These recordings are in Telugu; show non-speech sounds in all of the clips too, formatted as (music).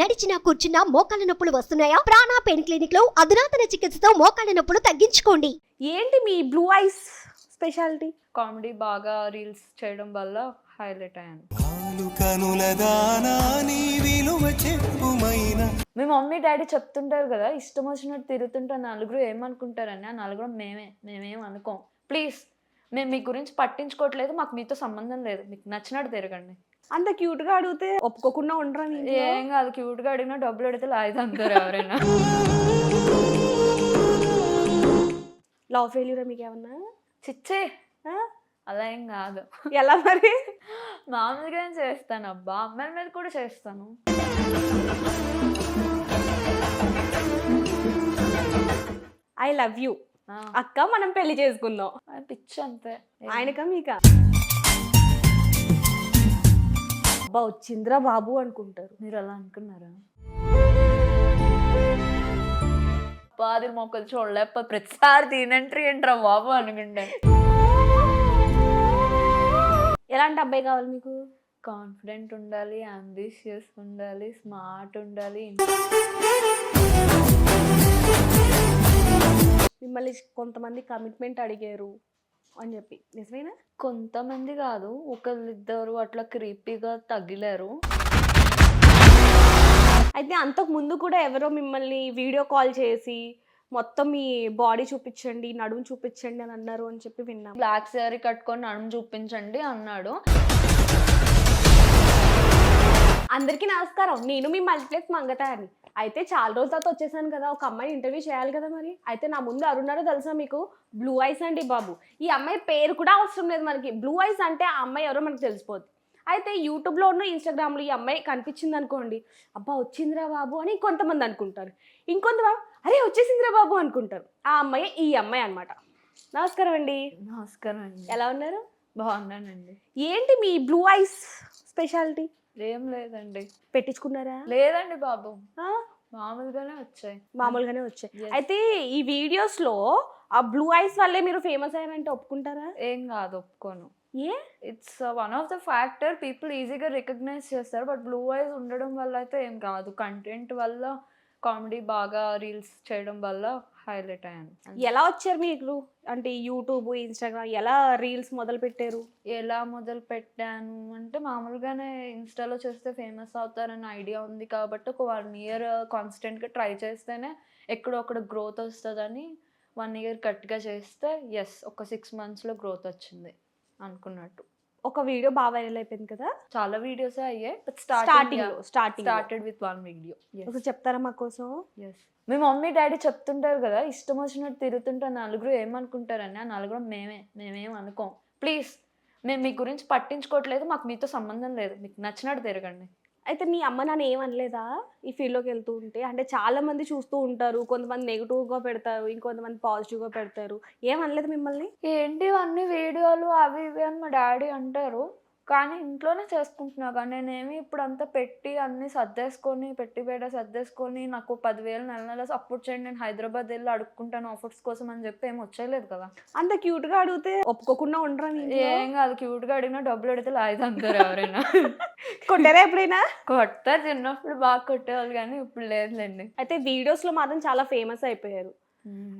నడిచినా కూర్చున్నా మోకాళ్ళ నొప్పులు వస్తున్నాయా? ప్రాణా పెయిన్ క్లినిక్లో అధునాతన చికిత్సతో మోకాళ్ళ నొప్పులు తగ్గించుకోండి. ఏంటి మీ బ్లూ ఐస్ స్పెషాలిటీ? కామెడీ బాగా రీల్స్ చేయడం వల్ల హైలైట్ అయ్యాను. మీ మమ్మీ డాడీ చెప్తుంటారు కదా ఇష్టం వచ్చినట్టు తిరుగుతుంటే నలుగురు ఏమనుకుంటారని ఆ నలుగురు మేమే మేమేం అనుకోం. ప్లీజ్ మేము మీ గురించి పట్టించుకోవట్లేదు మాకు మీతో సంబంధం లేదు. మీకు నచ్చినట్టు తిరగండి. అంత క్యూట్గా అడిగితే ఒప్పుకోకుండా ఉండరా? ఏం కాదు క్యూట్గా అడిగినా డబ్బులు అడిగితే లాయిది అంటారు ఎవరైనా. లవ్ ఫెయిల్యూర్ మీకు ఏమన్నా? చిచ్చే? అలా ఏం కాదు. ఎలా మరి? మామూలుగానే చేస్తాను అబ్బా అమ్మాయిల మీద కూడా చేస్తాను. ఐ లవ్ యూ అక్క మనం పెళ్ళి చేసుకుందాం. పిచ్చి అంతే. ఆయనక మీక? అబ్బా వచ్చిందిరా బాబు అనుకుంటారు. మీరు అలా అనుకున్నారా? పాది మొక్కలు చూడలేక ప్రతిసారి తినంట్రీ ఏంట్రా బాబు అనుకుంటా. ఎలాంటి అబ్బాయి కావాలి మీకు? కాన్ఫిడెంట్ ఉండాలి అంబిషియస్ ఉండాలి స్మార్ట్ ఉండాలి. మిమ్మల్ని కొంతమంది కమిట్మెంట్ అడిగారు. అని చెప్పి. నిజమేనా? కొంతమంది కాదు ఒకళ్ళిద్దరు అట్లా క్రీపీగా తగిలారు. అయితే అంతకు ముందు కూడా ఎవరో మిమ్మల్ని వీడియో కాల్ చేసి మొత్తం మీ బాడీ చూపించండి నడుము చూపించండి అని అన్నారు అని చెప్పి విన్నాం. బ్లాక్ శారీ కట్టుకొని నడుము చూపించండి అన్నాడు. అందరికీ నమస్కారం. నేను మీ మల్టీప్లెక్స్ మంగత అని అయితే చాలా రోజుల తర్వాత వచ్చేసాను కదా ఒక అమ్మాయి ఇంటర్వ్యూ చేయాలి కదా మరి? అయితే నా ముందు అరుణారో తెలుసా మీకు? బ్లూ ఐస్ అండి బాబు. ఈ అమ్మాయి పేరు కూడా అవసరం లేదు మనకి. బ్లూ ఐస్ అంటే ఆ అమ్మాయి ఎవరో మనకు తెలిసిపోద్ది. అయితే యూట్యూబ్లో ఉన్న ఇన్స్టాగ్రామ్లో ఈ అమ్మాయి కనిపించింది అనుకోండి అబ్బా వచ్చిందిరా బాబు అని కొంతమంది అనుకుంటారు. ఇంకొంతమంది అరే వచ్చేసిందిరా బాబు అనుకుంటారు. ఆ అమ్మాయి ఈ అమ్మాయి అన్నమాట. నమస్కారం అండి. నమస్కారం అండి. ఎలా ఉన్నారు? బాగున్నానండి. ఏంటి మీ బ్లూ ఐస్ స్పెషాలిటీ ఏం లేదండి. పెట్టించుకున్నారా? లేదండి బాబు? మామూలుగానే వచ్చాయి. మామూలుగానే వచ్చాయి. అయితే ఈ వీడియోస్లో ఆ బ్లూ ఐస్ వల్లే మీరు ఫేమస్ అయ్యారంటే ఒప్పుకుంటారా? ఏం కాదు ఒప్పుకోను. ఏ? It's one of the factor people ఈజీగా రికగ్నైజ్ చేస్తారు. బట్ బ్లూ ఐస్ ఉండడం వల్ల అయితే ఏం కాదు. కంటెంట్ వల్ల కామెడీ బాగా రీల్స్ చేయడం వల్ల హైలైట్ అయ్యాను. ఎలా వచ్చారు మీకు అంటే యూట్యూబ్ ఇన్స్టాగ్రామ్ ఎలా రీల్స్ మొదలు పెట్టారు? ఎలా మొదలు పెట్టాను అంటే మామూలుగానే ఇన్స్టాలో చేస్తే ఫేమస్ అవుతారని ఐడియా ఉంది కాబట్టి ఒక వన్ ఇయర్ కాన్స్టెంట్గా ట్రై చేస్తేనే ఎక్కడో అక్కడ గ్రోత్ వస్తుందని వన్ ఇయర్ గట్టిగా చేస్తే ఎస్ ఒక సిక్స్ మంత్స్లో గ్రోత్ వచ్చింది అనుకున్నట్టు. ఒక వీడియో బాగా వైరల్ అయిపోయింది కదా? చాలా వీడియోస్ అయ్యాయి but starting started with one video ఒకసారి చెప్తారా మా కోసం? మీ మమ్మీ డాడీ చెప్తుంటారు కదా ఇష్టం వచ్చినట్టు తిరుగుతుంటే నలుగురు ఏమనుకుంటారని? ఆ నలుగురు మేమే మేమేం అనుకోం. ప్లీజ్ మేము మీ గురించి పట్టించుకోవట్లేదు మాకు మీతో సంబంధం లేదు. మీకు నచ్చినట్టు తిరగండి. అయితే మీ అమ్మ నాన్న ఏమనలేదా ఈ ఫీల్డ్లోకి వెళ్తూ ఉంటే? అంటే చాలా మంది చూస్తూ ఉంటారు. కొంతమంది నెగిటివ్గా పెడతారు. ఇంకొంతమంది పాజిటివ్గా పెడతారు. ఏమనలేదు మిమ్మల్ని? ఏంటి అన్ని వీడియోలు అవి ఇవి అని మా డాడీ అంటారు. కానీ ఇంట్లోనే చేసుకుంటున్నా కానీ నేనేమి ఇప్పుడు అంతా పెట్టి అన్ని సర్దేసుకొని పెట్టి బేడ సర్దేసుకొని నాకు పదివేలు నెల నెల సపోర్ట్ చేయండి నేను హైదరాబాద్ వెళ్ళి అడుక్కుంటాను ఆఫర్స్ కోసం అని చెప్పి ఏం వచ్చేయలేదు కదా. అంత క్యూట్గా అడిగితే ఒప్పుకోకుండా ఉండరా? ఏం కాదు క్యూట్గా అడిగినా డబ్బులు అడిగితే లాయిది అంటారు ఎవరైనా. కొట్టారా ఎప్పుడైనా? కొడతారు చిన్నప్పుడు బాగా కొట్టేవాళ్ళు కానీ ఇప్పుడు లేదులేండి. అయితే వీడియోస్లో మాత్రం చాలా ఫేమస్ అయిపోయారు.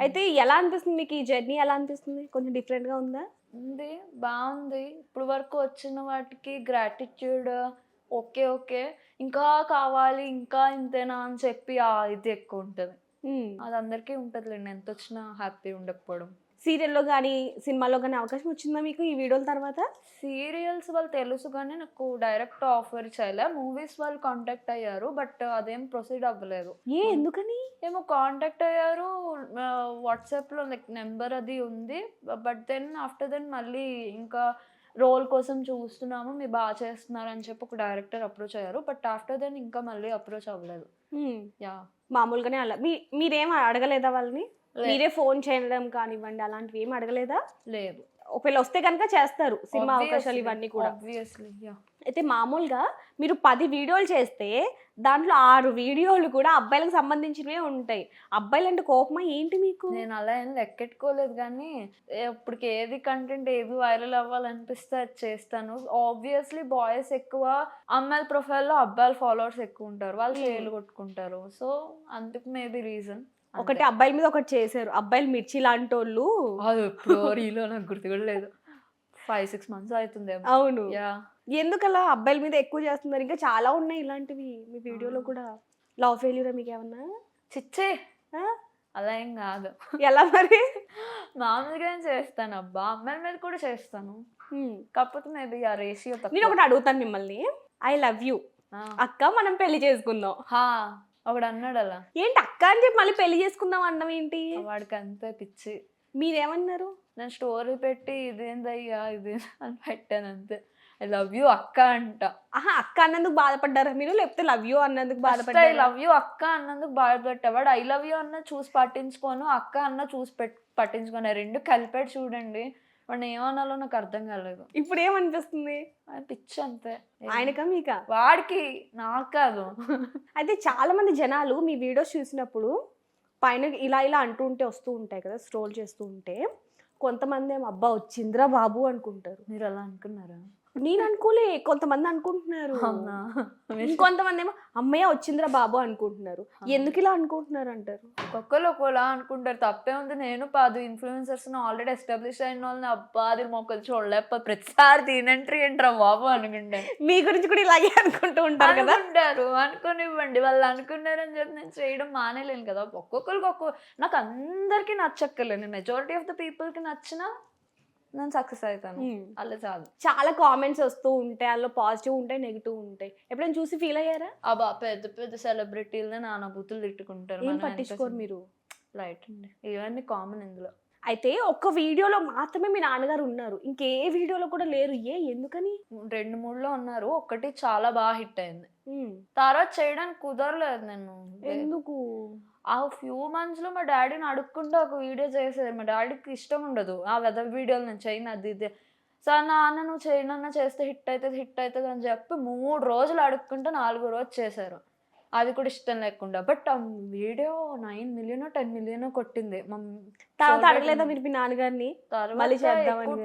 అయితే ఎలా అనిపిస్తుంది మీకు ఈ జర్నీ ఎలా అనిపిస్తుంది? కొంచెం డిఫరెంట్గా ఉందా? ఉంది బాగుంది. ఇప్పుడు వరకు వచ్చిన వాటికి గ్రాటిట్యూడ్ ఓకే ఓకే ఇంకా కావాలి ఇంకా ఇంతేనా అని చెప్పి ఆ ఇది ఎక్కువ ఉంటుంది. అది అందరికీ ఉంటుందిలేండి. ఎంత వచ్చినా హ్యాపీ ఉండకపోవడం. సీరియల్లో కానీ సినిమాలో కానీ అవకాశం వచ్చిందా మీకు ఈ వీడియోల తర్వాత? సీరియల్స్ వాళ్ళు తెలుసు కానీ నాకు డైరెక్ట్ ఆఫర్ చేయలే. మూవీస్ వాళ్ళు కాంటాక్ట్ అయ్యారు బట్ అదేం ప్రొసీడ్ అవ్వలేదు. ఏ ఎందుకని? ఏమో కాంటాక్ట్ అయ్యారు వాట్సాప్లో లైక్ నెంబర్ అది ఉంది. బట్ దెన్ ఆఫ్టర్ దెన్ మళ్ళీ ఇంకా రోల్ కోసం చూస్తున్నాము మీరు బాగా చేస్తున్నారు అని చెప్పి ఒక డైరెక్టర్ అప్రోచ్ అయ్యారు. బట్ ఆఫ్టర్ దెన్ ఇంకా మళ్ళీ అప్రోచ్ అవ్వలేదు. యా. మామూలుగానే అలా. మీ మీరేం అడగలేదా వాళ్ళని? మీరే ఫోన్ చేయడం కానివ్వండి అలాంటివి ఏం అడగలేదా? లేదు. ఒకవేళ వస్తే కనుక చేస్తారు సినిమా అవకాశాలు ఇవన్నీ కూడా. అయితే మామూలుగా మీరు పది వీడియోలు చేస్తే దాంట్లో ఆరు వీడియోలు కూడా అబ్బాయిలకు సంబంధించినవే ఉంటాయి. అబ్బాయిలు అంటే కోపమా? ఏంటి మీకు? నేను అలా ఏం లెక్కెట్టుకోలేదు కానీ ఇప్పటికి ఏది కంటెంట్ ఏది వైరల్ అవ్వాలనిపిస్తే అది చేస్తాను. ఆబ్వియస్లీ బాయ్స్ ఎక్కువ అమ్మాయిల ప్రొఫైల్లో అబ్బాయిల ఫాలోవర్స్ ఎక్కువ ఉంటారు. వాళ్ళు Hmm. చేలు కొట్టుకుంటారు. సో అందుకు మేబీ రీజన్ ఒకటి అబ్బాయిల మీద ఒకటి చేశారు. అబ్బాయిలు మిర్చి లాంటి వాళ్ళు అది ఎప్పుడు రీలో నాకు గుర్తు కూడా లేదు. ఫైవ్ సిక్స్ మంత్స్ అవుతుంది అవును. యా ఎందుకలా అబ్బాయిల మీద ఎక్కువ చేస్తున్నారు? ఇంకా చాలా ఉన్నాయి ఇలాంటివి. మీ వీడియోలో కూడా. లవ్ ఫెయిల్యూర్ మీకు ఏమన్నా? చిచ్చే? అలా ఏం కాదు. ఎలా మరి? మామూలుగా ఏం చేస్తాను అబ్బా. అమ్మాయిల మీద కూడా చేస్తాను. కాకపోతే మేబీ ఆ రేషియో నేను ఒకటి అడుగుతాను మిమ్మల్ని. ఐ లవ్ యూ అక్క మనం పెళ్ళి చేసుకుందాం. ఒకడు అన్నాడు అలా. ఏంటి అక్క అని చెప్పి మళ్ళీ పెళ్ళి చేసుకుందాం అన్నం ఏంటి? వాడికి అంతే పిచ్చి. మీరేమన్నారు? నేను స్టోరీ పెట్టి ఇదేందయ్యా ఇది అని పెట్టాను అంతే. ఐ లవ్ యూ అక్క అంట. ఆహా అక్క అన్నందుకు బాధపడ్డారా మీరు? లేకపోతే లవ్ యూ అన్నందుకు ఐ బాధపడ్డారా? లవ్ యూ అక్క అన్నందుకు బాధపెట్టేవాడు ఐ లవ్ యూ అన్న చూసి పట్టించుకోను అక్క అన్న చూసి పెట్ పట్టించుకోను. రెండు కలిపాడు చూడండి. వాడిని ఏమనాలో నాకు అర్థం కాలేదు. ఇప్పుడు ఏమనిపిస్తుంది? పిచ్చి అంతే. ఆయనకా మీకా? వాడికి నాకు కాదు. అయితే చాలా మంది జనాలు మీ వీడియోస్ చూసినప్పుడు పైన ఇలా ఇలా అంటూ ఉంటే వస్తూ ఉంటాయి కదా స్ట్రోల్ చేస్తూ ఉంటే కొంతమంది ఏమో అబ్బా వచ్చిందిరా బాబు అనుకుంటారు. మీరు అలా అనుకున్నారా? నేను అనుకోలే కొంతమంది అనుకుంటున్నారు. ఇంకొంతమంది ఏమో అమ్మయ్య వచ్చిందిరా బాబు అనుకుంటున్నారు. ఎందుకు ఇలా అనుకుంటున్నారు అంటారు ఒక్కొక్కరు ఒక్కోలా అనుకుంటారు. తప్పే ఉంది. నేను పాదు ఇన్ఫ్లుయెన్సర్స్ ఆల్రెడీ ఎస్టాబ్లిష్ అయిన వాళ్ళని అబ్బా అది మొక్కలు చూడలేప ప్రతిసారి దీనంట్రీ ఏంట్రా బాబు అనుకుంటారు మీ గురించి కూడా ఇలాగే అనుకుంటూ ఉంటారు కదా? అనుకుంటారు. అనుకునివ్వండి. వాళ్ళు అనుకున్నారని చెప్పి నేను చేయడం మానేలేను కదా. ఒక్కొక్కరికి ఒక్కో నాకు అందరికీ నచ్చక్కర్లేదు. మెజారిటీ ఆఫ్ ద పీపుల్కి నచ్చినా నేను సక్సెస్ అవుతాను. అలా చాలు. చాలా కామెంట్స్ వస్తూ ఉంటాయి అందులో పాజిటివ్ ఉంటాయి నెగిటివ్ ఉంటాయి. ఎప్పుడైనా చూసి ఫీల్ అయ్యారా? అబ్బా పెద్ద పెద్ద సెలబ్రిటీలని నాన్న బూతులు తిట్టుకుంటారు. ఏం పట్టించుకోరు మీరు? లైట్ అండి. ఇవన్నీ కామన్ ఇందులో. అయితే ఒక్క వీడియోలో మాత్రమే మీ నాన్నగారు ఉన్నారు. ఇంకే వీడియోలో కూడా లేరు. ఏ ఎందుకని? రెండు మూడులో ఉన్నారు. ఒకటి చాలా బాగా హిట్ అయింది. తర్వాత చేయడానికి కుదరలేదు నేను. ఎందుకు? ఆ ఫ్యూ మంత్స్లో మా డాడీని అడుక్కుంటూ ఒక వీడియో చేసేది. మా డాడీకి ఇష్టం ఉండదు. ఆ వెదర్ వీడియోలు నేను చేయను అది ఇది. సార్ నాన్న నువ్వు చేయనన్నా చేస్తే హిట్ అవుతుంది హిట్ అవుతుంది అని చెప్పి మూడు రోజులు అడుక్కుంటే నాలుగో రోజు చేశారు. అది కూడా ఇష్టం లేకుండా. బట్ ఆ video nine million ten million కొట్టింది. తర్వాత అడగలేదా మీరు మీ నాన్నగారిని? మళ్ళీ.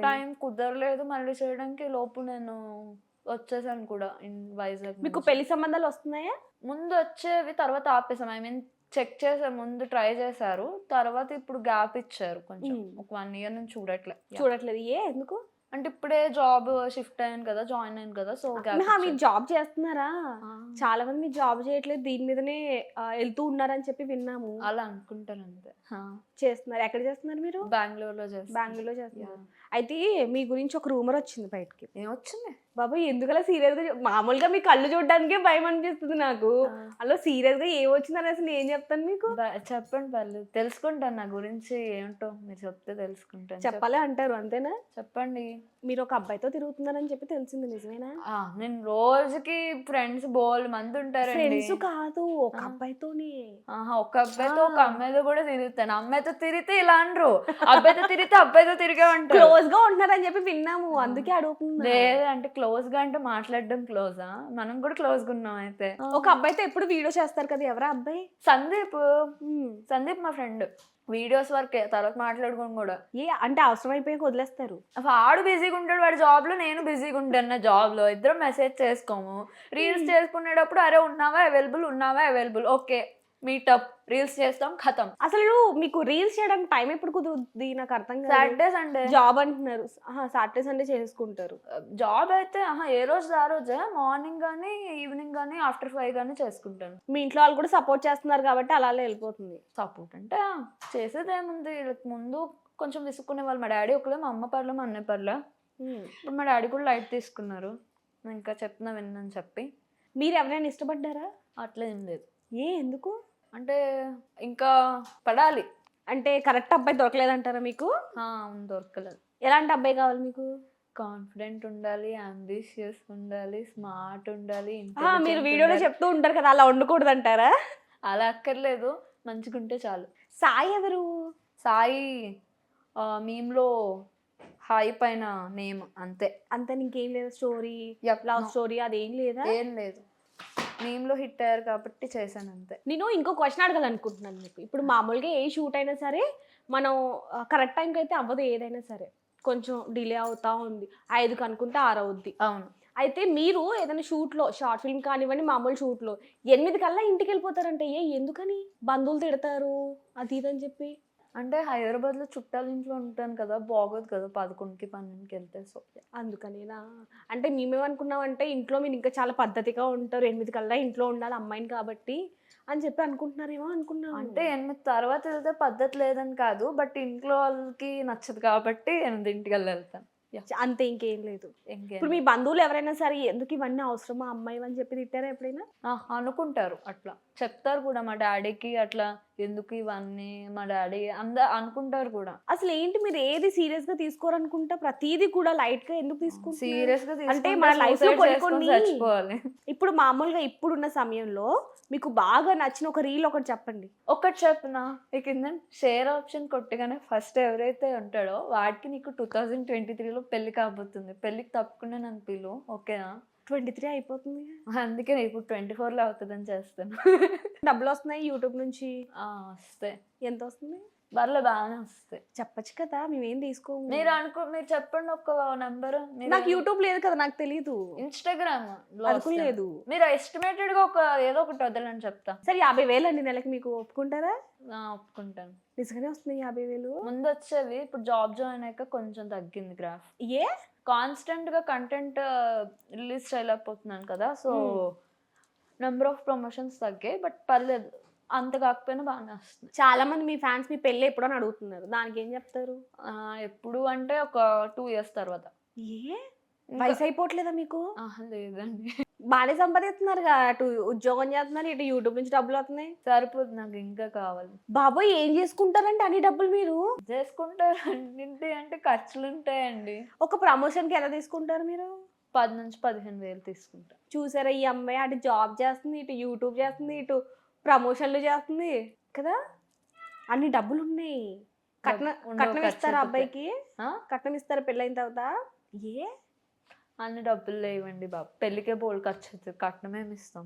టైం కుదరలేదు మళ్ళీ చేయడానికి. లోపు నేను వచ్చేసాను కూడా ఇన్ వైజాగ్ మీకు. పెళ్ళి సంబంధాలు వస్తున్నాయా? ముందు వచ్చేవి తర్వాత ఆపేసాం. ఐ మీన్ చెక్ చేసారు ముందు ట్రై చేశారు. తర్వాత ఇప్పుడు గ్యాప్ ఇచ్చారు కొంచెం. ఒక వన్ ఇయర్ నుంచి చూడట్లే. Yeah. చూడట్లేదు. ఏ? ఎందుకు? అంటే ఇప్పుడే జాబ్ షిఫ్ట్ అయ్యాను కదా జాయిన్ అయ్యాను కదా సో మీరు జాబ్ చేస్తున్నారా? చాలా మంది మీరు జాబ్ చేయట్లేదు దీని మీదనే వెళ్తూ ఉన్నారని చెప్పి విన్నాము. అలా అనుకుంటారు అంతే. చేస్తున్నారు. ఎక్కడ చేస్తున్నారు మీరు? బెంగళూరు లో చేస్తాను బెంగళూరులో చేస్తున్నారు. అయితే మీ గురించి ఒక రూమర్ వచ్చింది బయటకి. ఏమొచ్చింది బాబు ఎందుకలా సీరియస్గా మామూలుగా మీ కళ్ళు చూడడానికే భయం అనిపిస్తుంది నాకు. అలా సీరియస్గా ఏం వచ్చిందని అసలు నేను చెప్తాను మీకు? చెప్పండి పర్లేదు. తెలుసుకుంటాను నా గురించి ఏమిటో మీరు చెప్తే తెలుసుకుంటాను. చెప్- చెప్పాలి అంటారు అంతేనా? చెప్పండి. మీరు ఒక అబ్బాయితో తిరుగుతున్నారని చెప్పి తెలిసింది నిజమేనా? నేను రోజుకి ఫ్రెండ్స్ బోల్ మంది ఉంటారండి. ఫ్రెండ్స్ కాదు ఒక. అబ్బాయితోనే. ఆహా, ఒక అబ్బాయితో ఒక. అమ్మాయితో కూడా తిరుగుతాను. అమ్మాయితో తిరిగితే ఇలా అనరు. అబ్బాయితో తిరిగితే అబ్బాయితో తిరిగే ఉంటారు. క్లోజ్గా ఉంటున్నారని చెప్పి విన్నాము అందుకే అడుగుతున్నా లేదు అంటే క్లోజ్గా అంటే మాట్లాడడం క్లోజా? మనం కూడా క్లోజ్గా ఉన్నాం అయితే. ఒక అబ్బాయితో ఎప్పుడు వీడియో చేస్తారు కదా ఎవరా అబ్బాయి? సందీప్. సందీప్ మా ఫ్రెండ్. వీడియోస్ వరకే తర్వాత మాట్లాడుకోం కూడా. ఏ అంటే అవసరం అయిపోయి వదిలేస్తారు. వాడు బిజీగా ఉంటాడు వాడి జాబ్లో నేను బిజీగా ఉంటాను నా జాబ్లో ఇద్దరం మెసేజ్ చేసుకోము. రీల్స్ చేసుకునేటప్పుడు అరే ఉన్నావా? అవైలబుల్ ఉన్నావా? అవైలబుల్. ఓకే. మీటప్ రీల్స్ చేస్తాం ఖతం అసలు మీకు రీల్స్ చేయడానికి టైం ఎప్పుడు కుదురుద్ది? నాకు అర్థం కాదు. సాటర్డే సండే జాబ్ అంటున్నారు. సాటర్డే సండే చేసుకుంటారు. జాబ్ అయితే ఆహా, ఏ రోజు ఆ రోజే? మార్నింగ్ కానీ ఈవినింగ్ కానీ ఆఫ్టర్ ఫైవ్ కానీ చేసుకుంటాను. మీ ఇంట్లో వాళ్ళు కూడా సపోర్ట్ చేస్తున్నారు కాబట్టి అలా వెళ్ళిపోతుంది. సపోర్ట్ అంటే చేసేది ఏముంది? వీళ్ళకి ముందు కొంచెం విసుక్కునే వాళ్ళు. మా డాడీ ఒకలే మా అమ్మ పర్లే మా అన్నయ్య పర్లే. ఇప్పుడు మా డాడీ కూడా లైట్ తీసుకున్నారు. నేను ఇంకా చెప్తున్నా విన్నని చెప్పి. మీరు ఎవరైనా ఇష్టపడ్డారా? అట్లా ఏం లేదు. ఏ ఎందుకు? అంటే ఇంకా పడాలి. అంటే కరెక్ట్ అబ్బాయి దొరకలేదంటారా మీకు? ఆ, అవును దొరకలేదు. ఎలాంటి అబ్బాయి కావాలి మీకు? కాన్ఫిడెంట్ ఉండాలి అంబిషియస్ ఉండాలి స్మార్ట్ ఉండాలి ఆ, మీరు వీడియోలో ఉండాలి. చెప్తూ ఉంటారు కదా అలా ఉండకూడదు అంటారా అలా అక్కర్లేదు మంచిగా ఉంటే చాలు. సాయి ఎవరు? సాయి మీమ్లో హై పైన నేమ్ అంతే. అంత ఇంకేం లేదా స్టోరీ లవ్. స్టోరీ అదేం లేదా? ఏం లేదు. నేమ్లో హిట్ అయ్యారు కాబట్టి చేశాను అంతే. నేను ఇంకో క్వశ్చన్ అడగాలనుకుంటున్నాను మీకు. ఇప్పుడు మామూలుగా ఏ షూట్ అయినా సరే మనం కరెక్ట్ టైంకి అయితే అవ్వదు ఏదైనా సరే. కొంచెం డిలే అవుతా ఉంది. ఐదుకి అనుకుంటే ఆరు అవుద్ది. అవును. అయితే మీరు ఏదైనా షూట్లో షార్ట్ ఫిల్మ్ కానివ్వండి మామూలు షూట్లో ఎనిమిది కల్లా ఇంటికి వెళ్ళిపోతారంటే ఏ ఎందుకని బంధువులు తిడతారు? అది ఇది అని చెప్పి. అంటే హైదరాబాద్లో చుట్టాల ఇంట్లో ఉంటాను కదా బాగోదు కదా పదకొండుకి పన్నెండుకి వెళ్తే. సో అందుకనేనా అంటే మేమేమనుకున్నామంటే ఇంట్లో మీరు ఇంకా చాలా పద్ధతిగా ఉంటారు ఎనిమిది కల్లా ఇంట్లో ఉండాలి అమ్మాయిని కాబట్టి అని చెప్పి అనుకుంటున్నారేమో అనుకున్నాను అంటే ఎనిమిది తర్వాత వెళ్తే పద్ధతి లేదని కాదు బట్ ఇంట్లో వాళ్ళకి నచ్చదు కాబట్టి ఎనిమిదింటికి వెళ్ళి వెళ్తాను. అంతే ఇంకేం లేదు. ఇప్పుడు మీ బంధువులు ఎవరైనా సరే ఎందుకు ఇవన్నీ అవసరమా అమ్మాయి అని చెప్పి తిట్టారా ఎప్పుడైనా? అనుకుంటారు అట్లా. చెప్తారు కూడా మా డాడీకి అట్లా ఎందుకు ఇవన్నీ మా డాడీ అంద అనుకుంటారు కూడా. అసలు ఏంటి మీరు ఏది సీరియస్గా తీసుకోరనుకుంటా? ప్రతిదీ కూడా లైట్గా ఎందుకు తీసుకుంటారు సీరియస్గా అంటే మన life లో కొన్ని- చచ్చిపోవాలి. ఇప్పుడు మామూలుగా ఇప్పుడున్న సమయంలో మీకు బాగా నచ్చిన ఒక రీల్ ఒకటి చెప్పండి. ఒకటి చెప్పిన? ఇక షేర్ ఆప్షన్ కొట్టగానే ఫస్ట్ ఎవరైతే ఉంటాడో వాడికి నీకు టూ థౌజండ్ ట్వంటీ త్రీలో పెళ్ళి కాబోతుంది. పెళ్ళికి తప్పకుండా నన్ను పిలు ఓకేనా? ట్వంటీ త్రీ అయిపోతుంది. అందుకే ఇప్పుడు ట్వంటీ ఫోర్లో అవుతుందని చేస్తాను. డబ్బులు వస్తున్నాయి యూట్యూబ్ నుంచి. వస్తాయి. ఎంత వస్తుంది? బర్రెలు బాగానే వస్తాయి. చెప్పచ్చు కదా మేమేం తీసుకోము. మీరు అనుకో మీరు చెప్పండి ఒక నంబర్. నాకు యూట్యూబ్ లేదు కదా నాకు తెలీదు. ఇన్స్టాగ్రామ్ లేదు. మీరు ఎస్టిమేటెడ్గా ఒక ఏదో ఒకటి వదలని చెప్తా. సరే యాభై వేలు అండి నెలకి మీకు ఒప్పుకుంటారా? ఒప్పుకుంటాను. నిజంగానే వస్తున్నాయి యాభై వేలు? ముందు వచ్చేవి ఇప్పుడు జాబ్ జాయిన్ అయ్యాక కొంచెం తగ్గింది గ్రాఫ్ ఏ? కాన్స్టెంట్గా కంటెంట్ రిలీజ్ చేయలేకపోతున్నాను కదా so Hmm. Number of promotions తగ్గాయి బట్ పర్లేదు. అంత కాకపోయినా బాగానే వస్తుంది. చాలా మంది మీ ఫ్యాన్స్ మీ పెళ్ళి ఎప్పుడో అని అడుగుతున్నారు. దానికి ఏం చెప్తారు? ఎప్పుడు అంటే ఒక టూ ఇయర్స్ తర్వాత. ఏ? వయసు అయిపోవట్లేదా మీకు? లేదండి. బాగానే సంపాదిస్తున్నారు అటు ఉద్యోగం చేస్తున్నారు ఇటు యూట్యూబ్ నుంచి డబ్బులు వస్తున్నాయి. సరిపోదు నాకు ఇంకా కావాలి. బాబోయ్ ఏం చేసుకుంటారంటే అన్ని డబ్బులు మీరు? చేసుకుంటారు అన్నింటి అంటే ఖర్చులు ఉంటాయండి. ఒక ప్రమోషన్కి ఎలా తీసుకుంటారు మీరు? పది నుంచి పదిహేను వేలు తీసుకుంటా. చూసారా ఈ అమ్మాయి అటు జాబ్ చేస్తుంది ఇటు యూట్యూబ్ చేస్తుంది ఇటు ప్రమోషన్లు చేస్తుంది కదా? అన్ని డబ్బులు ఉన్నాయి. కట్నం కట్నం ఇస్తారా. అబ్బాయికి? కట్నం ఇస్తారా పెళ్ళైన తర్వాత? ఏ? అన్ని డబ్బులు లేవండి బాబు. పెళ్ళికే బోల్ ఖర్చు అవుతుంది కట్నం ఏమి ఇస్తాం.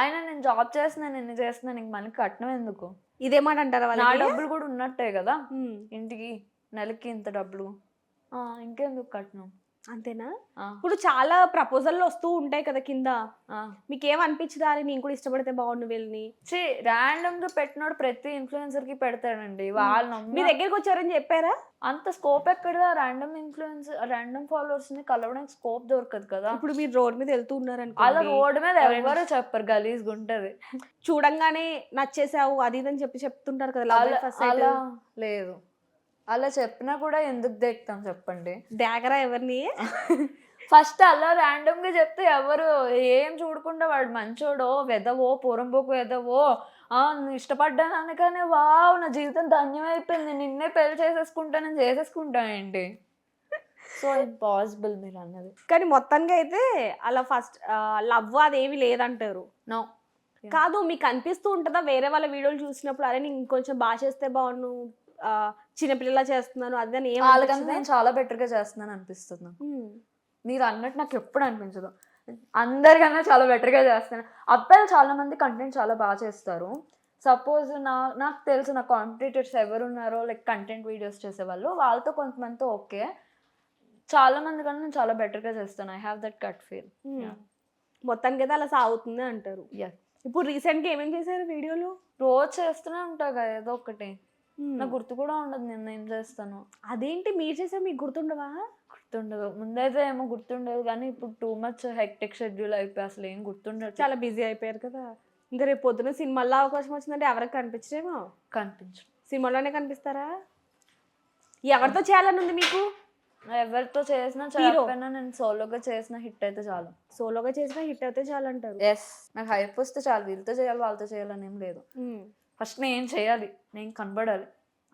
అయినా నేను జాబ్ చేస్తున్నాను ఎన్ని చేస్తున్నాను ఇంక మళ్ళీ కట్నం ఎందుకు? ఇదేమాట అంటారా నా డబ్బులు కూడా ఉన్నట్టే కదా. ఇంటికి నెలకి ఇంత డబ్బులు. ఇంకెందుకు కట్నం? అంతేనా? ఇప్పుడు చాలా ప్రపోజల్లు వస్తూ ఉంటాయి కదా కింద. మీకేం అనిపించదా అని నేను కూడా ఇష్టపడితే బాగుండు వెళ్ళి ఛీ ర్యాండమ్గా పెట్టినోడు ప్రతి ఇన్ఫ్లుయెన్సర్కి పెడతాడండి. వాళ్ళ మీ దగ్గరికి వచ్చారని చెప్పారా? అంత స్కోప్ ఎక్కడ ర్యాండమ్ ఇన్ఫ్లుయెన్స్ ర్యాండమ్ ఫాలోవర్స్ని కలవడానికి స్కోప్ దొరకదు కదా. ఇప్పుడు మీరు రోడ్ మీద వెళ్తూ ఉన్నారు అలా రోడ్డు మీద ఎవరు చెప్పరు గలీజ్గా ఉంటది. చూడంగానే నచ్చేసావు అది ఇది అని చెప్పి చెప్తుంటారు కదా అలా లేదు. అలా చెప్పినా కూడా ఎందుకు దేక్తాం చెప్పండి? డాగరా ఎవరిని? (laughs) ఫస్ట్ అలా ర్యాండమ్గా చెప్తే ఎవరు ఏం చూడకుండా వాడు మంచోడో వెదవో పూరంబోకు వెదవో ఇష్టపడ్డాను అనగానే వావ్ నా జీవితం ధన్యమైపోయింది. నిన్నే పెళ్ళి చేసేసుకుంటానని చేసేసుకుంటానండి సో ఇంపాసిబుల్ మీరు అన్నది. కానీ మొత్తంగా అయితే అలా ఫస్ట్ లవ్ అదేమి లేదంటారు. నో. కాదు మీకు అనిపిస్తూ ఉంటుందా? వేరే వాళ్ళ వీడియోలు చూసినప్పుడు అరే నేను ఇంకొంచెం బాగా చేస్తే బాగున్నాను ఆ, చిన్నపిల్లలా చేస్తున్నాను అది? నేను చాలా బెటర్గా చేస్తున్నాను అనిపిస్తుంది. మీరు అన్నట్టు నాకు ఎప్పుడు అనిపించదు. అందరికన్నా చాలా బెటర్గా చేస్తాను. అబ్బాయిలు చాలా మంది కంటెంట్ చాలా బాగా చేస్తారు. సపోజ్ నా నాకు తెలుసు నా కాంపిటేటర్స్ ఎవరు ఉన్నారో లైక్ కంటెంట్ వీడియోస్ చేసేవాళ్ళు వాళ్ళతో కొంతమందితో ఓకే చాలా మంది కన్నా నేను చాలా బెటర్గా చేస్తాను. I have that gut feel. మొత్తానికి అయితే అలా సాగుతుంది అంటారు. ఇప్పుడు రీసెంట్గా ఏమేం చేశారు వీడియోలు? రోజు చేస్తూనే ఉంటా కదా ఏదో ఒకటి. నాకు గుర్తు కూడా ఉండదు నేను ఏం చేస్తాను. అదేంటి మీరు చేసే మీకు గుర్తుండవా? గుర్తుండదు. ముందైతే ఏమో గుర్తుండదు కానీ ఇప్పుడు టూ మచ్ హెక్టిక్ షెడ్యూల్ అయిపోయి అసలు ఏం గుర్తుండదు. చాలా బిజీ అయిపోయారు కదా. ఇంకా రేపు పొద్దున సినిమాల్లో అవకాశం వచ్చిందంటే ఎవరికి కనిపించరేమో? కనిపించు సినిమాలోనే కనిపిస్తారా? ఎవరితో చేయాలని ఉంది మీకు? ఎవరితో చేసినా చేయకపోయినా నేను సోలోగా చేసిన హిట్ అయితే చాలు. సోలోగా చేసినా హిట్ అయితే చాలు అంటారు ఎస్ నాకు హైప్ వస్తే చాలు. వీళ్ళతో చేయాలి వాళ్ళతో చేయాలని ఏం లేదు. ఫస్ట్ నేను చేయాలి. నేను కనబడాలి.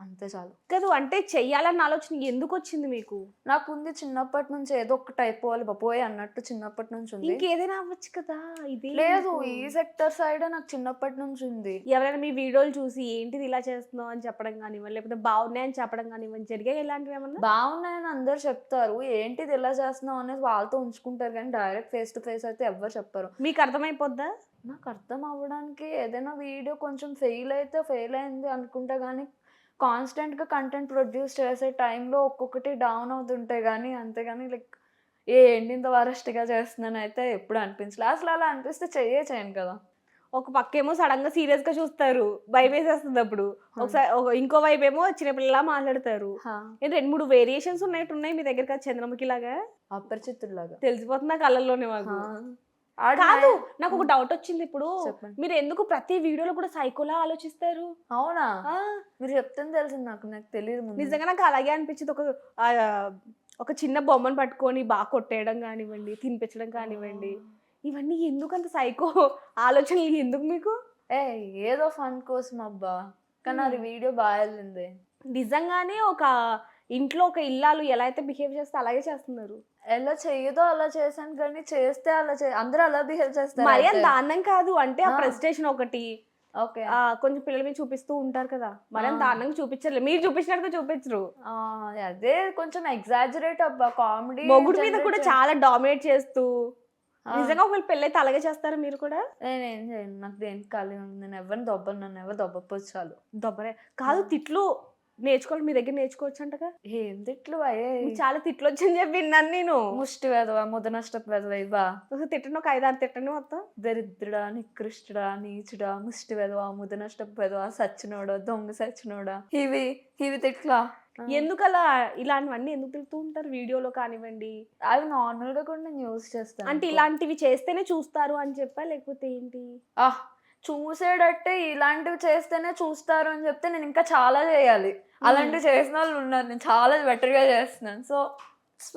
అంతే చాలు. కాదు అంటే చెయ్యాలన్న ఆలోచన ఎందుకు వచ్చింది మీకు? నాకు ఉంది చిన్నప్పటి నుంచి ఏదో ఒకటి అయిపోవాలి బాబోయ్ అన్నట్టు చిన్నప్పటి నుంచి ఉంది. ఇంకేదైనా అవ్వచ్చు కదా ఇది లేదు ఈ సెక్టర్ సైడ్ నాకు చిన్నప్పటి నుంచి ఉంది. ఎవరైనా మీ వీడియోలు చూసి ఏంటిది ఇలా చేస్తున్నావు అని చెప్పడం కానివ్వండి లేకపోతే బాగున్నాయని చెప్పడం కానివ్వండి జరిగాయి ఇలాంటివి ఏమన్నా? బాగున్నాయని అందరు చెప్తారు. ఏంటిది ఎలా చేస్తున్నావు అనేది వాళ్ళతో ఉంచుకుంటారు కానీ డైరెక్ట్ ఫేస్ టు ఫేస్ అయితే ఎవ్వరు చెప్పరు. మీకు అర్థమైపోద్దా? నాకు అర్థం అవ్వడానికి ఏదైనా వీడియో కొంచెం ఫెయిల్ అయితే ఫెయిల్ అయింది అనుకుంటా కానీ కాన్స్టెంట్గా కంటెంట్ ప్రొడ్యూస్ చేసే టైంలో ఒక్కొక్కటి డౌన్ అవుతుంటాయి కానీ అంతేగాని లైక్ ఏ ఇంత వరస్ట్గా చేస్తున్నాను అయితే ఎప్పుడు అనిపించలే. అసలు అలా అనిపిస్తే చెయ్యే చేయను కదా. ఒక పక్కేమో సడన్గా సీరియస్గా చూస్తారు భయం వేసేస్తుంది అప్పుడు. ఒకసారి ఒక- ఇంకో వైపు ఏమో చిన్నపిల్లలా మాట్లాడతారు. రెండు మూడు వేరియేషన్స్ ఉన్నట్టు ఉన్నాయి మీ దగ్గర చంద్రముఖి లాగా అపరిచితుల్లాగా తెలిసిపోతున్నా కళ్ళల్లోనే మాకు. కాదు నాకు ఒక డౌట్ వచ్చింది ఇప్పుడు. మీరు ఎందుకు ప్రతి వీడియోలో కూడా సైకోలా ఆలోచిస్తారు? అవునా? ఆ, మీరు చెప్తుంది తెలిసింది నాకు నాకు తెలియదు నిజంగా నాకు అలాగే అనిపించింది. ఒక ఒక చిన్న బొమ్మను పట్టుకొని బాగా కొట్టేయడం కానివ్వండి తినిపించడం కానివ్వండి. ఇవన్నీ ఎందుకు అంత సైకో ఆలోచనలు ఎందుకు మీకు? ఏ ఏదో ఫన్ కోసం అబ్బా. కానీ అది వీడియో బాగా వెళ్ళింది. నిజంగానే ఒక ఇంట్లో ఒక ఇల్లాలు ఎలా అయితే బిహేవ్ చేస్తే అలాగే చేస్తున్నారు. ఎలా చెయ్యదో అలా చేశాను కానీ చేస్తే అలా చే అందరూ అలా బిహేవ్ చేస్తారు మరి. అంత దారుణం కాదు. అంటే ఆ. ప్రెస్టేషన్ ఒకటి ఓకే. ఆ, కొంచెం పిల్లల మీద చూపిస్తూ ఉంటారు కదా. మరి అంత. దారుణంగా చూపించరు మీరు చూపించినట్టుగా చూపించరు. ఆ, అదే కొంచెం ఎగ్జాజరేట్ అబ్బా కామెడీ మొగుడు మీద కూడా చాలా డామినేట్ చేస్తూ. నిజంగా ఒకవేళ పెళ్ళైతే అలాగే చేస్తారా మీరు కూడా? నేను ఏం చేయను. నాకు దేనికి ఖాళీ ఉంది? నేను ఎవరిని దొబ్బను? నన్ను ఎవరు దొబ్బపోవచ్చు చాలు. దొబ్బరే. కాదు తిట్లు నేర్చుకోవాలి మీ దగ్గర నేర్చుకోవచ్చు అంటగా ఏం తిట్లు అయ్యే చాలా తిట్లు వచ్చని చెప్పి విన్నాను నేను. ముష్టి వెదవా ముద నష్టపు వెదవా ఇవా తిట్టండి ఒక ఐదారు తిట్టండి మొత్తం. దరిద్రుడా నికృష్టుడా నీచుడా ముష్టి వెదవా ముద నష్టపు వెదవా సచ్చినోడా దొంగ సచ్చినోడా. ఇవి ఇవి తిట్లా? ఎందుకు అలా ఇలాంటివన్నీ ఎందుకు తిడుతూ ఉంటారు? వీడియోలో కానివ్వండి. అవి నార్మల్గా కూడా నేను యూజ్ చేస్తాను అంటే ఇలాంటివి చేస్తేనే చూస్తారు అని చెప్పా లేకపోతే ఏంటి? ఆ చూసేటట్టే ఇలాంటివి చేస్తేనే చూస్తారు అని చెప్తే నేను ఇంకా చాలా చేయాలి. అలాంటివి చేసిన వాళ్ళు ఉన్నారు. నేను చాలా బెటర్గా చేస్తున్నాను. సో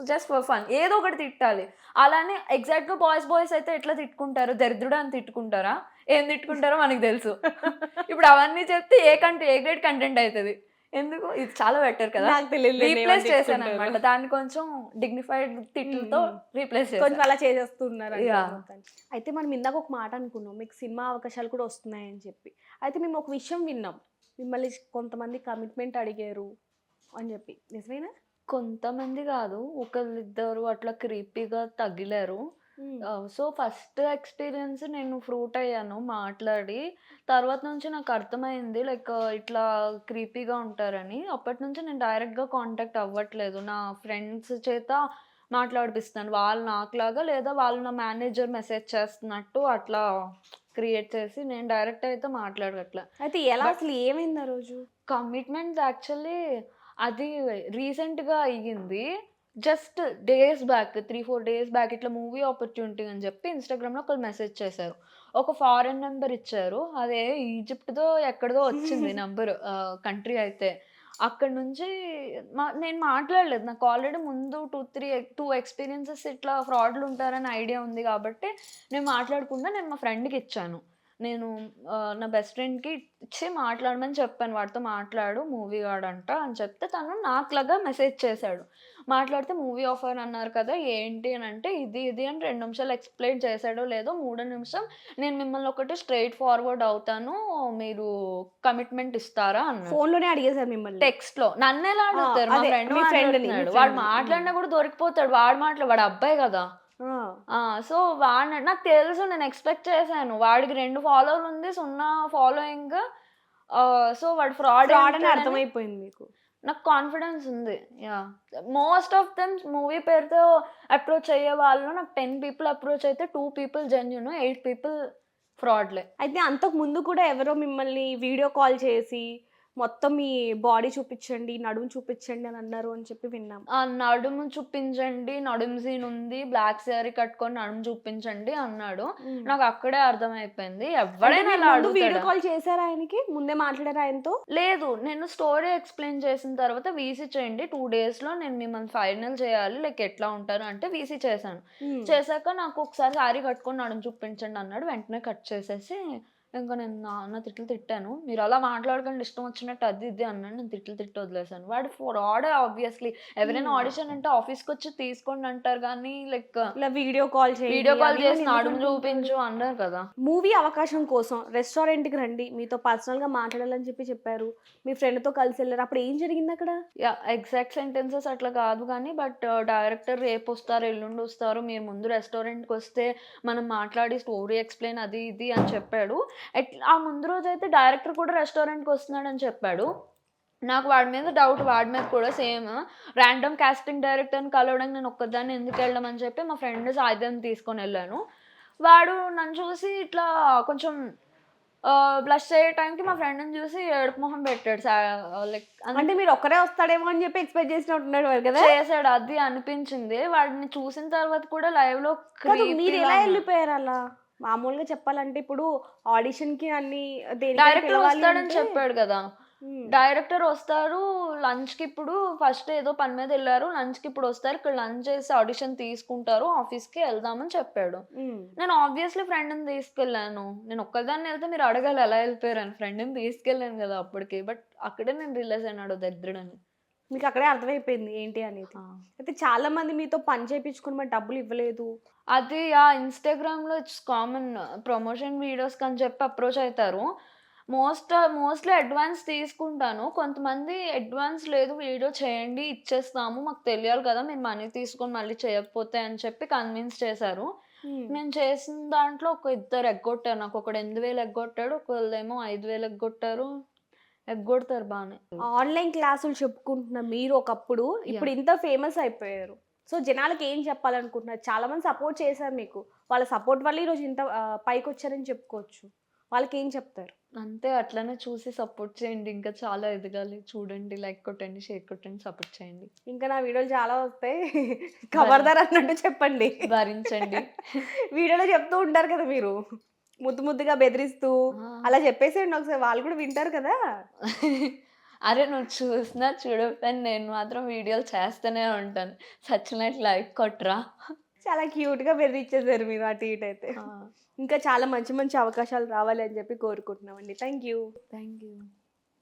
జస్ట్ ఫర్ ఫన్ ఏదో ఒకటి తిట్టాలి. అలానే ఎగ్జాక్ట్గా బాయ్స్ బాయ్స్ అయితే ఎట్లా తిట్టుకుంటారు? దరిద్రుడు అని తిట్టుకుంటారా? ఏం తిట్టుకుంటారో మనకు తెలుసు. (laughs) ఇప్పుడు అవన్నీ చెప్తే A content A grade content అవుతుంది? ఎందుకు? ఇది చాలా బెటర్ కదా. రీప్లేస్ చేశాను. అనమాట దాన్ని కొంచెం డిగ్నిఫైడ్ తిట్లతో. రీప్లేస్ కొంచెం అలా చేసేస్తున్నారు. అయితే మనం ఇందాక ఒక మాట అనుకున్నాం మీకు సినిమా అవకాశాలు కూడా వస్తున్నాయని చెప్పి. అయితే మేము ఒక విషయం విన్నాం. మిమ్మల్ని కొంతమంది కమిట్మెంట్ అడిగారు అని చెప్పి. నిజమేనా? కొంతమంది కాదు ఒకళ్ళిద్దరు అట్లా క్రీపీగా తగిలారు. సో ఫస్ట్ ఎక్స్పీరియన్స్ నేను ఫ్రూట్ అయ్యాను మాట్లాడి. తర్వాత నుంచి నాకు అర్థమైంది లైక్ ఇట్లా క్రీపీగా ఉంటారని. అప్పటి నుంచి నేను డైరెక్ట్గా కాంటాక్ట్ అవ్వట్లేదు. నా ఫ్రెండ్స్ చేత మాట్లాడిపిస్తాను. వాళ్ళు నాకులాగా లేదా వాళ్ళు నా మేనేజర్ మెసేజ్ చేస్తున్నట్టు అట్లా క్రియేట్ చేసి నేను డైరెక్ట్ అయితే మాట్లాడట్లే అయితే ఎలా అసలు ఏమైంది ఆ రోజు? కమిట్మెంట్ యాక్చువల్లీ అది రీసెంట్గా అయ్యింది. Just days back three four days back ఇట్లా మూవీ ఆపర్చునిటీ అని చెప్పి ఇన్స్టాగ్రామ్లో ఒకళ్ళు మెసేజ్ చేశారు. ఒక ఫారెన్ నెంబర్ ఇచ్చారు. అదే ఈజిప్ట్దో ఎక్కడదో వచ్చింది (laughs) నెంబర్ కంట్రీ అయితే. అక్కడ నుంచి మా నేను మాట్లాడలేదు. నాకు ఆల్రెడీ ముందు టూ త్రీ టూ ఎక్స్పీరియన్సెస్ ఇట్లా ఫ్రాడ్లు ఉంటారని ఐడియా ఉంది కాబట్టి నేను మాట్లాడకుండా నేను మా ఫ్రెండ్కి ఇచ్చాను. నేను నా బెస్ట్ ఫ్రెండ్కి ఇచ్చి మాట్లాడమని చెప్పాను. వాడితో మాట్లాడు మూవీ వాడంట అని చెప్తే తను నాకులాగా మెసేజ్ చేశాడు. మాట్లాడితే మూవీ ఆఫర్ అన్నారు కదా ఏంటి అని అంటే ఇది ఇది అని రెండు నిమిషాలు ఎక్స్ప్లెయిన్ చేశాడో లేదో మూడో నిమిషం నేను మిమ్మల్ని ఒకటి స్ట్రైట్ ఫార్వర్డ్ అవుతాను మీరు కమిట్మెంట్ ఇస్తారా అన్నాడు. ఫోన్లోనే అడిగేశారు మిమ్మల్ని. టెక్స్ట్లో నన్ను ఎలా అడుగుతారు? వాడు. మాట్లాడినా కూడా దొరికిపోతాడు. వాడు మాట్లా వాడు అబ్బాయి కదా. సో వాడిని నాకు తెలుసు నేను ఎక్స్పెక్ట్ చేశాను. వాడికి రెండు ఫాలోవర్లు ఉంది సున్నా ఫాలోయింగ్. సో వాడు ఫ్రాడ్ ఫ్రాడ్ అని అర్థమైపోయింది మీకు. నాకు కాన్ఫిడెన్స్ ఉంది. Yeah most of them movie పేరుతో అప్రోచ్ అయ్యే వాళ్ళు నాకు టెన్ పీపుల్ అప్రోచ్ అయితే two people genuine eight people ఫ్రాడ్లే అయితే అంతకు ముందు కూడా ఎవరో మిమ్మల్ని వీడియో కాల్ చేసి మొత్తం మీ బాడీ చూపించండి నడుము చూపించండి అని అన్నారు అని చెప్పి విన్నాం. ఆ నడుము చూపించండి నడుము సీన్ ఉంది బ్లాక్ శారీ కట్టుకొని నడుము చూపించండి అన్నాడు. నాకు అక్కడే అర్థమైపోయింది. ఎవడైనా వీడియో? కాల్ చేశారా ఆయనకి? ముందే మాట్లాడారా ఆయనతో? లేదు నేను స్టోరీ ఎక్స్ప్లెయిన్ చేసిన తర్వాత వీసీ చేయండి. టూ డేస్లో నేను మిమ్మల్ని ఫైనల్ చేయాలి. లైక్ ఎట్లా ఉంటారు అంటే వీసీ చేశాను. చేశాక నాకు ఒకసారి శారీ కట్టుకొని నడుము చూపించండి అన్నాడు. వెంటనే కట్ చేసేసి ఇంకా నేను నా నా తిట్లు తిట్టాను. మీరు అలా మాట్లాడకండి ఇష్టం వచ్చినట్టు అది ఇది అన్నాను నేను తిట్లు తిట్టి వదిలేసాను వాడు ఫర్ ఆడే ఆబ్వియస్లీ ఎవరైనా Hmm. ఆడిషన్ అంటే ఆఫీస్కి వచ్చి తీసుకోండి అంటారు కానీ లైక్ ఇలా వీడియో కాల్ చేయండి. వీడియో కాల్ చేసి ఎందుకు చూపించు అన్నారు కదా. మూవీ అవకాశం కోసం రెస్టారెంట్కి రండి. మీతో పర్సనల్గా మాట్లాడాలని చెప్పి చెప్పారు. మీ ఫ్రెండ్తో కలిసి వెళ్ళారు. అప్పుడు ఏం జరిగింది అక్కడ? ఎగ్జాక్ట్ సెంటెన్సెస్ అట్లా కాదు కానీ బట్ డైరెక్టర్ రేపు వస్తారు ఎల్లుండి వస్తారు. మీరు ముందు రెస్టారెంట్కి వస్తే మనం మాట్లాడి స్టోరీ ఎక్స్ప్లెయిన్ అది ఇది అని చెప్పాడు. ఎట్లా ఆ ముందు రోజు అయితే డైరెక్టర్ కూడా రెస్టారెంట్కి వస్తున్నాడు అని చెప్పాడు. నాకు వాడి మీద డౌట్ వాడి మీద కూడా సేమ్. ర్యాండమ్ కాస్టింగ్ డైరెక్టర్ని కలవడానికి నేను ఒక్కదాన్ని ఎందుకు వెళ్ళడం అని చెప్పి మా ఫ్రెండ్ సాయిధన్ తీసుకొని వెళ్ళాను. వాడు నన్ను చూసి ఇట్లా కొంచెం బ్లష్ అయ్యే టైంకి మా ఫ్రెండ్ని చూసి ఏడుపు మొహం పెట్టాడు లైక్ అంటే మీరు ఒక్కరే వస్తాడేమో అని చెప్పి ఎక్స్పెక్ట్ చేసినట్టున్నాడు వాడు కదా? చేసాడు అది అనిపించింది. వాడిని చూసిన తర్వాత కూడా లైవ్లో కాదు, creepy మీరు ఎలా. వెళ్ళిపోయారు అలా? మామూలుగా చెప్పాలంటే ఇప్పుడు ఆడిషన్కి అన్ని డైరెక్టర్ వస్తాడని చెప్పాడు కదా. డైరెక్టర్ వస్తారు లంచ్కి ఇప్పుడు ఫస్ట్ ఏదో పని మీద వెళ్ళారు లంచ్కి ఇప్పుడు వస్తారు ఇక్కడ లంచ్ చేసి ఆడిషన్ తీసుకుంటారు ఆఫీస్కి వెళ్దామని చెప్పాడు. నేను ఆబ్వియస్లీ ఫ్రెండ్ని తీసుకెళ్ళాను. నేను ఒక్కదాన్ని వెళ్తే మీరు అడగాలి ఎలా వెళ్ళిపోయారని. ఫ్రెండ్ని తీసుకెళ్ళాను కదా అప్పటికి బట్ అక్కడే నేను రిలీజ్ అయినాడు దగ్గరని మీకు అక్కడే అర్థమైపోయింది ఏంటి అనేది. అయితే చాలా మంది మీతో పని చేయించుకుని మరి డబ్బులు ఇవ్వలేదు. అది ఆ ఇన్స్టాగ్రామ్లో ఇట్స్ కామన్ ప్రమోషన్ వీడియోస్ అని చెప్పి అప్రోచ్ అవుతారు మోస్ట్ మోస్ట్లీ అడ్వాన్స్ తీసుకుంటాను. కొంతమంది అడ్వాన్స్ లేదు వీడియో చేయండి ఇచ్చేస్తాము మాకు తెలియాలి కదా మీరు మనీ తీసుకొని మళ్ళీ చేయకపోతే అని చెప్పి కన్విన్స్ చేశారు. నేను చేసిన దాంట్లో ఒక ఇద్దరు ఎగ్గొట్టారు. నాకు ఒకడు ఎనిమిది వేలు ఎగ్గొట్టాడు ఒకళ్ళేమో ఐదు వేలు ఎగ్గొట్టారు. ఎగ్గొడతారు బాగానే ఆన్లైన్ క్లాసులు చెప్పుకుంటున్న మీరు ఒకప్పుడు ఇప్పుడు ఇంత ఫేమస్ అయిపోయారు. సో జనాలకి ఏం చెప్పాలనుకుంటున్నారు? చాలా మంది సపోర్ట్ చేశారు మీకు. వాళ్ళ సపోర్ట్ వల్ల ఈరోజు ఇంత పైకి వచ్చారని చెప్పుకోవచ్చు. వాళ్ళకి ఏం చెప్తారు? అంతే అట్లనే చూసి సపోర్ట్ చేయండి. ఇంకా చాలా ఎదగాలి. చూడండి లైక్ కొట్టండి షేర్ కొట్టండి సపోర్ట్ చేయండి. ఇంకా నా వీడియోలు చాలా వస్తాయి. ఖబర్దార్ అన్నట్టు చెప్పండి. భరించండి (laughs) వీడియోలో చెప్తూ ఉంటారు కదా మీరు. ముద్దు ముద్దుగా బెదిరిస్తూ. అలా చెప్పేసేయండి ఒకసారి. వాళ్ళు కూడా వింటారు కదా. (laughs) అరే నువ్వు చూసినా చూడకపోయినా నేను మాత్రం వీడియోలు చేస్తూనే ఉంటాను. సచ్చినట్టు లైక్ కొట్టరా చాలా క్యూట్గా బెదిరించేసారు మీరు అటు ఇటు అయితే. ఇంకా చాలా మంచి మంచి అవకాశాలు రావాలి అని చెప్పి కోరుకుంటున్నామండి. Thank you. Thank you.